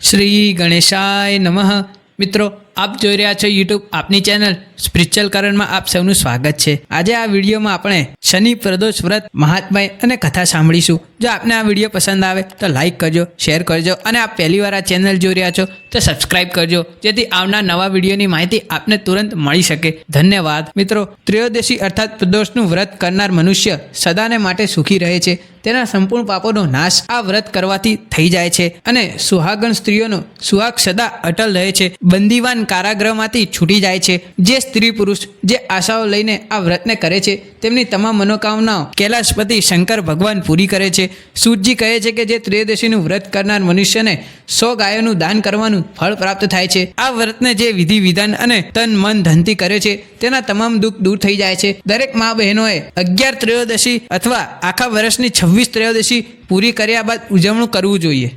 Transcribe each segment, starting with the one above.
શ્રી ગણેશાય નમઃ. મિત્રો આપ જોઈ રહ્યા છો યુટ્યુબ આપની ચેનલ સ્પિરિચ્યુઅલ કરણમાં આપ સૌનું સ્વાગત છે. આજે આ વિડીયોમાં આપણે શનિ, પ્રદોષ, વ્રત, મહાત્માય અને કથા સાંભળીશું. જો આપને આ વીડિયો પસંદ આવે તો લાઇક કરજો શેર કરજો અને આપ પહેલીવાર આ ચેનલ જોઈ રહ્યા છો તો સબસ્ક્રાઇબ કરજો, જેથી આવનાર નવા વિડીયોની માહિતી આપને તુરંત મળી શકે. ધન્યવાદ. મિત્રો, ત્રયોદશી અર્થાત પ્રદોષનું વ્રત કરનાર મનુષ્ય સદાને માટે સુખી રહે છે. તેના સંપૂર્ણ પાપોનો નાશ આ વ્રત કરવાથી થઈ જાય છે અને સુહાગણ સ્ત્રીઓનો સુહાગ સદા અટલ રહે છે. બંદીવાન કારાગૃહમાંથી છૂટી જાય છે. જે સ્ત્રી પુરુષ જે આશાઓ લઈને આ વ્રતને કરે છે, તેમની તમામ મનોકામનાઓ કૈલાશપતિ શંકર ભગવાન પૂરી કરે છે. સૂરજી કહે છે કે જે ત્રયોદશીનું વ્રત કરનાર મનુષ્યને સો ગાયોનું દાન કરવાનું ફળ પ્રાપ્ત થાય છે. આ વ્રતને જે વિધિ, વિધાન અને તન, મન, ધનથી કરે છે, તેના તમામ દુઃખ દૂર થઈ જાય છે. દરેક મા બહેનોએ અગિયાર ત્રયોદશી અથવા આખા વર્ષની છવ્વીસ ત્રયોદશી પૂરી કર્યા બાદ ઉજવણું કરવું જોઈએ.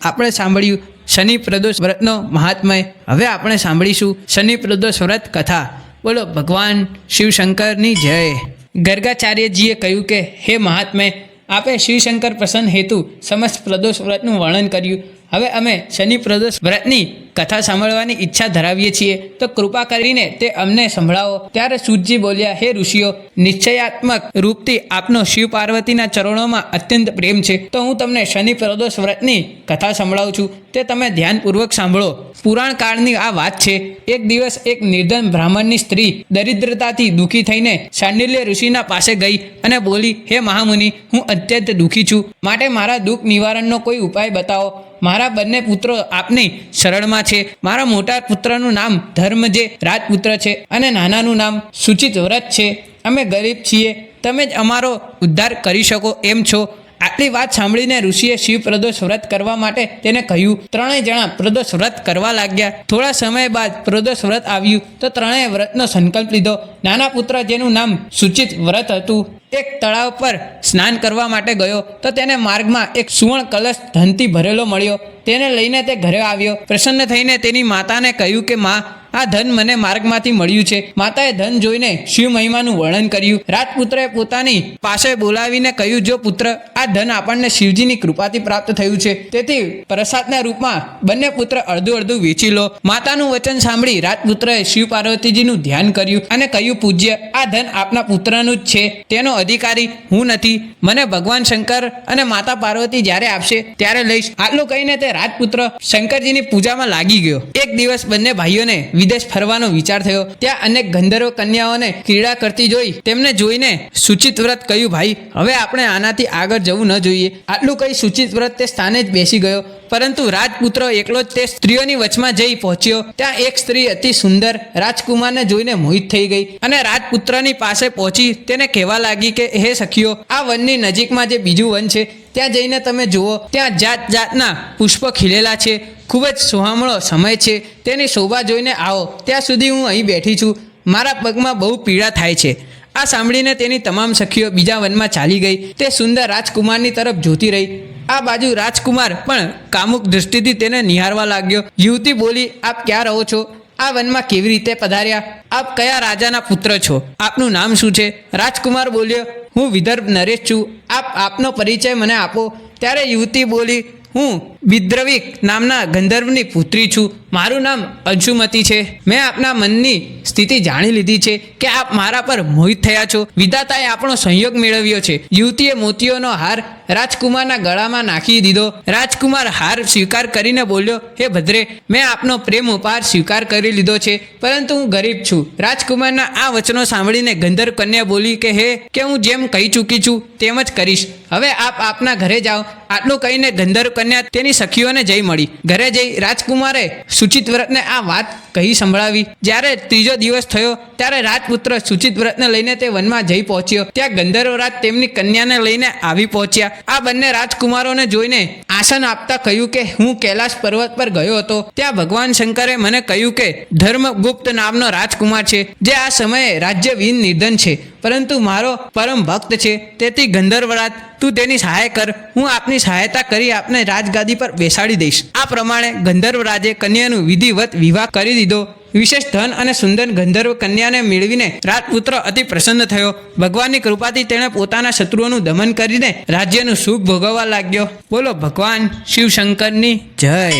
આપણે સાંભળ્યું શનિ પ્રદોષ વ્રતનો મહાત્મય. હવે આપણે સાંભળીશું શનિ પ્રદોષ વ્રત કથા. બોલો, ભગવાન શિવશંકરની જય. ગર્ગાચાર્યજીએ કહ્યું કે, હે મહાત્મય આપે શિવશંકર પ્રસન્ન હેતુ સમસ્ત પ્રદોષ વ્રતનું વર્ણન કર્યું. હવે અમે શનિ પ્રદોષ વ્રતની કથા સાંભળવાની ઈચ્છા ધરાવીએ છીએ. તો કૃપા કરીને તે અમને સંભળાવો. ત્યારે સૂતજી બોલ્યા, હે ઋષિઓ, નિશ્ચયાત્મક રૂપથી આપનો શિવ પાર્વતીના ચરણોમાં અત્યંત પ્રેમ છે. તો હું તમને શનિ પ્રદોષ વ્રતની કથા સંભળાવું છું. તે તમે ધ્યાનપૂર્વક સાંભળો. પુરાણ કાળની આ વાત છે, એક દિવસ એક નિર્ધન બ્રાહ્મણની સ્ત્રી દરિદ્રતાથી દુઃખી થઈને શાંડિલ્ય ઋષિના પાસે ગઈ અને બોલી, હે મહામુનિ, હું અત્યંત દુઃખી છું. માટે મારા દુઃખ નિવારણનો કોઈ ઉપાય બતાવો. મારા બંને પુત્રો આપની શરણમાં છે. મારા મોટા પુત્રનું નામ ધર્મ જે રાજપુત્ર છે અને નાનાનું નામ સુચિત વ્રત છે. અમે ગરીબ છીએ. તમે જ અમારો ઉદ્ધાર કરી શકો એમ છો. આટલી વાત સાંભળીને ઋષિએ શિવ પ્રદોષ વ્રત કરવા માટે તેને કહ્યું, ત્રણેય જણા પ્રદોષ વ્રત કરવા લાગ્યા. થોડા સમય બાદ પ્રદોષ વ્રત આવ્યું, તો ત્રણેય વ્રતનો સંકલ્પ લીધો. નાના પુત્ર જેનું નામ સૂચિત વ્રત હતું, એક તળાવ પર સ્નાન કરવા માટે ગયો, તો તેને માર્ગમાં એક સુવર્ણ કલશ ધનથી ભરેલો મળ્યો. તેને લઈને તે ઘરે આવ્યો. પ્રસન્ન થઈને તેની માતાને કહ્યું કે, માં આ ધન મને માર્ગમાંથી મળ્યું છે. માતાએ ધન જોઈને શિવ મહિમાનું વર્ણન કર્યું. રાજપુત્રએ પોતાની પાસે બોલાવીને કહ્યું, જો પુત્ર, આ ધન આપણને શિવજીની કૃપાથી પ્રાપ્ત થયું છે. તેથી પ્રસાદના રૂપમાં બંને પુત્ર અડધું અડધું વેચી લો. માતાનું વચન સાંભળી રાજપુત્રએ શિવ પાર્વતીજીનું ધ્યાન કર્યું અને કહ્યું, પૂજ્ય, આ ધન આપના પુત્રનું જ છે. તેનો અધિકારી હું નથી. મને ભગવાન શંકર અને માતા પાર્વતી જ્યારે આપશે ત્યારે લઈશ. આટલું કહીને તે રાજપુત્ર શંકરજીની પૂજામાં લાગી ગયો. એક દિવસ બંને ભાઈઓને વિદેશ ફરવાનો વિચાર થયો. ત્યાં અનેક ગંધર્વ કન્યાઓને ક્રીડા કરતી જોઈ તેમને જોઈને સુચિત વ્રત કહ્યું, ભાઈ, હવે આપણે આનાથી આગળ જવું ન જોઈએ. આટલું કહી સુચિત વ્રત તે સ્થાને જ બેસી ગયો. પરંતુ રાજપુત્ર એકલો જ તે સ્ત્રીઓની વચમાં જઈ પહોંચ્યો. ત્યાં એક સ્ત્રી અતિ સુંદર રાજકુમારને જોઈને મોહિત થઈ ગઈ અને રાજપુત્રની પાસે પહોંચી તેને કહેવા લાગી કે, હે સખીઓ, આ વનની નજીકમાં જે બીજું વન છે, ત્યાં જઈને તમે જુઓ, ત્યાં જાત જાતના પુષ્પો ખીલેલા છે, ખૂબ જ સુહામણો સમય છે, તેની શોભા જોઈને આવો, ત્યાં સુધી હું અહીં બેઠી છું, મારા પગમાં બહુ પીડા થાય છે. આ સાંભળીને તેની તમામ સખીઓ બીજા વનમાં ચાલી ગઈ. તે સુંદર રાજકુમારની તરફ જોતી રહી. આ બાજુ રાજકુમાર પણ કામુક દૃષ્ટિથી તેને નિહારવા લાગ્યો. યુવતી બોલી, આપ ક્યાં રહો છો? આ વનમાં કેવી રીતે પધાર્યા? આપ કયા રાજાના પુત્ર છો? આપનું નામ શું છે? રાજકુમાર બોલ્યો, હું વિદર્ભ નરેશ છું. આપ આપનો પરિચય મને આપો. ત્યારે યુવતી બોલી, હું બિદ્રવિક નામના ગંધર્વની પુત્રી છું. મારું નામ અંશુમતી છે. મેં આપના મનની સ્થિતિ જાણી લીધી છે કે આપ મારા પર મોહિત થયા છો. વિધાતાએ આપણો સંયોગ મેળવ્યો છે. યુવતીએ મોતીઓનો હાર રાજકુમારના ગળામાં નાખી દીધો. રાજકુમાર હાર સ્વીકાર કરીને બોલ્યો, હે ભદ્રે, મેં આપનો પ્રેમ ઉપહાર સ્વીકાર કરી લીધો છે, પરંતુ હું ગરીબ છું. રાજકુમારના આ વચનો સાંભળીને ગંધર્વ કન્યા બોલી કે, હે, કે હું જેમ કહી ચૂકી છું, તેમ જ કરીશ. હવે આપ આપના ઘરે જાઓ. આટલું કહીને ગંધર્વ કન્યા તેની સખીઓને જઈ મળી. ઘરે જઈ રાજકુમારે સુચિત વ્રતને આ વાત કહી સંભળાવી. જ્યારે ત્રીજો દિવસ થયો, ત્યારે રાજપુત્ર સુચિત વ્રતને લઈને તે વનમાં જઈ પહોંચ્યો. ત્યાં ગંધર્વરાજ તેમની કન્યાને લઈને આવી પહોંચ્યા. આ બંને રાજકુમારોને જોઈને આસન આપતા કહ્યું કે, હું કૈલાશ પર્વત પર ગયો હતો. ત્યાં ભગવાન શંકરે મને કહ્યું કે, ધર્મગુપ્ત નામનો રાજકુમાર છે, જે આ સમયે રાજ્યવિહીન નિધન છે. પરંતુ મારો પરમ ભક્ત છે, તેથી ગંધર્વરાજ, તું તેની સહાય કર, હું આપની સહાયતા કરી આપને રાજગાદી પર બેસાડી દઈશ. આ પ્રમાણે ગંધર્વરાજે કન્યાનું વિધિવત વિવાહ કરી દીધો. વિશેષ ધન અને સુંદર ગંધર્વ કન્યાને મેળવીને રાજપુત્ર અતિ પ્રસન્ન થયો. ભગવાનની કૃપાથી તેણે પોતાના શત્રુઓનું દમન કરીને રાજ્યનું સુખ ભોગવવા લાગ્યો. બોલો ભગવાન, શિવશંકરની જય.